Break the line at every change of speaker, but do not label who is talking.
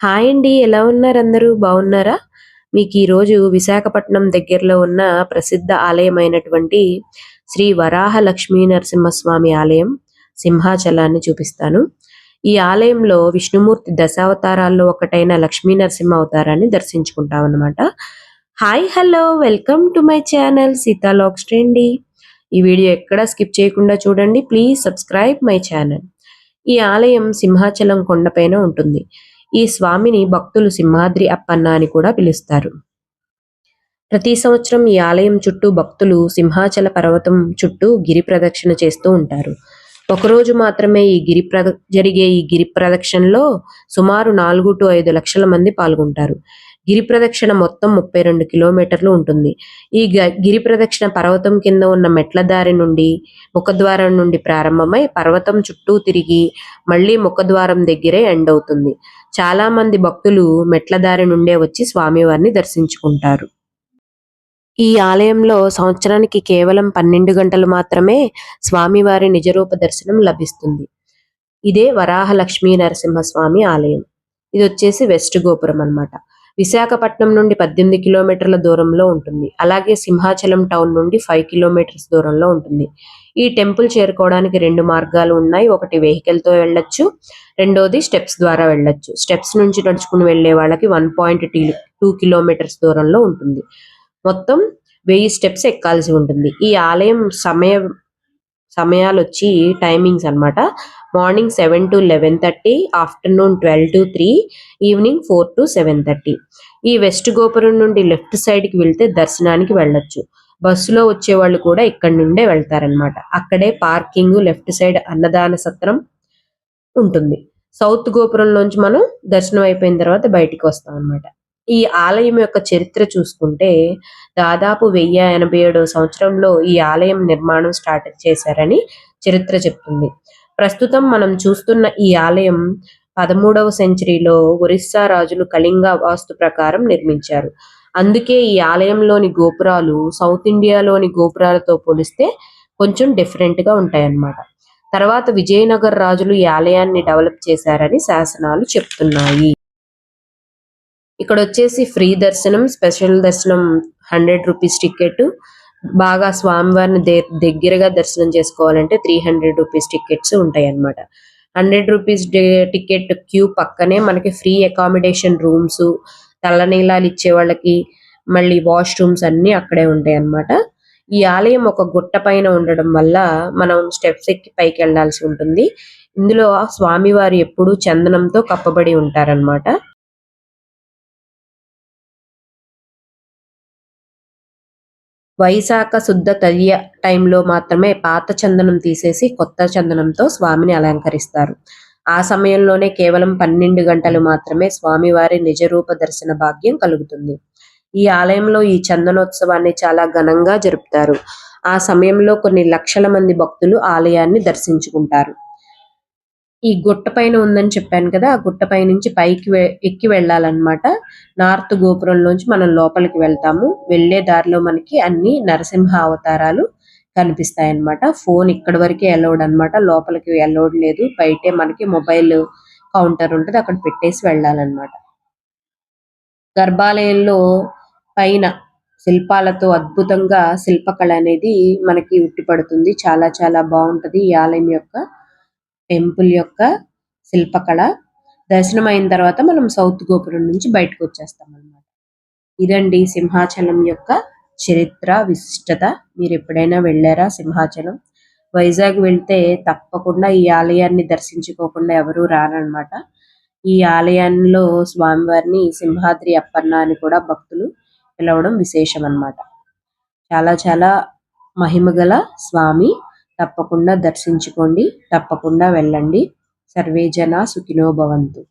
Hi అండి ఎలా ఉన్నారు అందరూ? బాగున్నారా? మీకు ఈరోజు విశాఖపట్నం దగ్గరలో ఉన్న ప్రసిద్ధ ఆలయమైనటువంటి శ్రీ వరాహ లక్ష్మీ నరసింహస్వామి ఆలయం సింహాచలాన్ని చూపిస్తాను. ఈ ఆలయంలో విష్ణుమూర్తి దశావతారాల్లో ఒకటైన లక్ష్మీ నరసింహ అవతారాన్ని దర్శించుకుంటాం అనమాట hi hello welcome to my channel సీతాలాక్స్ ట్రెండి. ఈ వీడియో ఎక్కడ స్కిప్ చేయకుండా చూడండి ప్లీజ్ సబ్స్క్రైబ్ మై ఛానల్. ఈ ఆలయం సింహాచలం కొండపైన ఉంటుంది. ఈ స్వామిని భక్తులు సింహాద్రి అప్పన్న అని కూడా పిలుస్తారు. ప్రతి సంవత్సరం ఈ ఆలయం చుట్టూ భక్తులు సింహాచల పర్వతం చుట్టూ గిరి ప్రదక్షిణ చేస్తూ ఉంటారు. ఒకరోజు మాత్రమే ఈ గిరి ప్రద జరిగే ఈ గిరి ప్రదక్షిణలో సుమారు నాలుగు టు ఐదు లక్షల మంది పాల్గొంటారు. గిరి ప్రదక్షిణ మొత్తం ముప్పై రెండు కిలోమీటర్లు ఉంటుంది. ఈ గిరి ప్రదక్షిణ పర్వతం కింద ఉన్న మెట్ల దారి నుండి ముఖద్వారం నుండి ప్రారంభమై పర్వతం చుట్టూ తిరిగి మళ్ళీ ముఖద్వారం దగ్గరే ఎండ్ అవుతుంది. చాలా మంది భక్తులు మెట్ల దారి నుండే వచ్చి స్వామివారిని దర్శించుకుంటారు. ఈ ఆలయంలో సంవత్సరానికి కేవలం పన్నెండు గంటలు మాత్రమే స్వామివారి నిజరూప దర్శనం లభిస్తుంది. ఇదే వరాహ లక్ష్మీ నరసింహస్వామి ఆలయం. ఇది వచ్చేసి వెస్ట్ గోపురం అనమాట విశాఖపట్నం నుండి పద్దెనిమిది కిలోమీటర్ల దూరంలో ఉంటుంది. అలాగే సింహాచలం టౌన్ నుండి ఫైవ్ కిలోమీటర్స్ దూరంలో ఉంటుంది. ఈ టెంపుల్ చేరుకోవడానికి రెండు మార్గాలు ఉన్నాయి. ఒకటి వెహికల్తో వెళ్ళొచ్చు. రెండోది స్టెప్స్ ద్వారా వెళ్ళొచ్చు. స్టెప్స్ నుంచి నడుచుకుని వెళ్ళే వాళ్ళకి వన్ పాయింట్ టూ కిలోమీటర్స్ దూరంలో ఉంటుంది. మొత్తం వెయ్యి స్టెప్స్ ఎక్కాల్సి ఉంటుంది. ఈ ఆలయం సమయం సమయాలు వచ్చి టైమింగ్స్ అనమాట morning seven to eleven thirty afternoon twelve to three evening four to seven thirty ఈ వెస్ట్ గోపురం నుండి లెఫ్ట్ సైడ్కి వెళ్తే దర్శనానికి వెళ్ళొచ్చు. బస్సులో వచ్చే వాళ్ళు కూడా ఇక్కడ నుండే వెళ్తారనమాట అక్కడే పార్కింగ్ లెఫ్ట్ సైడ్ అన్నదాన సత్రం ఉంటుంది. సౌత్ గోపురంలోంచి మనం దర్శనం అయిపోయిన తర్వాత బయటికి వస్తాం అనమాట ఈ ఆలయం యొక్క చరిత్ర చూసుకుంటే దాదాపు వెయ్యి ఎనభై ఏడో సంవత్సరంలో ఈ ఆలయం నిర్మాణం స్టార్ట్ చేశారని చరిత్ర చెప్తుంది. ప్రస్తుతం మనం చూస్తున్న ఈ ఆలయం పదమూడవ సెంచరీలో ఒరిస్సా రాజులు కళింగ వాస్తు ప్రకారం నిర్మించారు. అందుకే ఈ ఆలయంలోని గోపురాలు సౌత్ ఇండియాలోని గోపురాలతో పోలిస్తే కొంచెం డిఫరెంట్గా ఉంటాయన్నమాట. తర్వాత విజయనగర్ రాజులు ఈ ఆలయాన్ని డెవలప్ చేశారని శాసనాలు చెప్తున్నాయి. ఇక్కడ వచ్చేసి ఫ్రీ దర్శనం స్పెషల్ దర్శనం హండ్రెడ్ రూపీస్ టికెట్ బాగా స్వామివారిని దగ్గరగా దర్శనం చేసుకోవాలంటే త్రీ హండ్రెడ్ రూపీస్ టికెట్స్ ఉంటాయి అన్నమాట హండ్రెడ్ రూపీస్ టికెట్ క్యూ పక్కనే మనకి ఫ్రీ అకామిడేషన్ రూమ్స్ తలనీలాలు ఇచ్చే వాళ్ళకి మళ్ళీ వాష్రూమ్స్ అన్ని అక్కడే ఉంటాయి అన్నమాట ఈ ఆలయం ఒక గుట్ట పైన ఉండడం వల్ల మనం స్టెప్స్ ఎక్కి పైకి వెళ్ళాల్సి ఉంటుంది. ఇందులో స్వామివారు ఎప్పుడూ చందనంతో కప్పబడి ఉంటారన్నమాట. వైశాఖ శుద్ధ తదియ టైంలో మాత్రమే పాత చందనం తీసేసి కొత్త చందనంతో స్వామిని అలంకరిస్తారు. ఆ సమయంలోనే కేవలం పన్నెండు గంటలు మాత్రమే స్వామివారి నిజరూప దర్శన భాగ్యం కలుగుతుంది. ఈ ఆలయంలో ఈ చందనోత్సవాన్ని చాలా ఘనంగా జరుపుతారు. ఆ సమయంలో కొన్ని లక్షల మంది భక్తులు ఆలయాన్ని దర్శించుకుంటారు. ఈ గుట్ట పైన ఉందని చెప్పాను కదా ఆ గుట్ట పై నుంచి పైకి ఎక్కి వెళ్ళాలన్నమాట. నార్త్ గోపురంలోంచి మనం లోపలికి వెళ్తాము. వెళ్ళే దారిలో మనకి అన్ని నరసింహ అవతారాలు కనిపిస్తాయి అన్నమాట ఫోన్ ఇక్కడ వరకే అలౌడ్ అనమాట లోపలికి అలౌడ్ లేదు. బయటే మనకి మొబైల్ కౌంటర్ ఉంటుంది. అక్కడ పెట్టేసి వెళ్ళాలన్నమాట. గర్భాలయంలో పైన శిల్పాలతో అద్భుతంగా శిల్పకళ అనేది మనకి ఉట్టిపడుతుంది. చాలా చాలా బాగుంటది ఈ ఆలయం యొక్క టెంపుల్ యొక్క శిల్పకళ. దర్శనం అయిన తర్వాత మనం సౌత్ గోపురం నుంచి బయటకు వచ్చేస్తాం అనమాట ఇదండి సింహాచలం యొక్క చరిత్ర విశిష్టత. మీరు ఎప్పుడైనా వెళ్ళారా సింహాచలం? వైజాగ్ వెళ్తే తప్పకుండా ఈ ఆలయాన్ని దర్శించుకోకుండా ఎవరూ రారనమాట ఈ ఆలయంలో స్వామివారిని సింహాద్రి అప్పన్న అని కూడా భక్తులు పిలవడం విశేషం అన్నమాట చాలా చాలా మహిమగల స్వామి. తప్పకుండా దర్శించుకోండి. తప్పకుండా వెళ్ళండి. సర్వేజన సుఖినో భవంతు.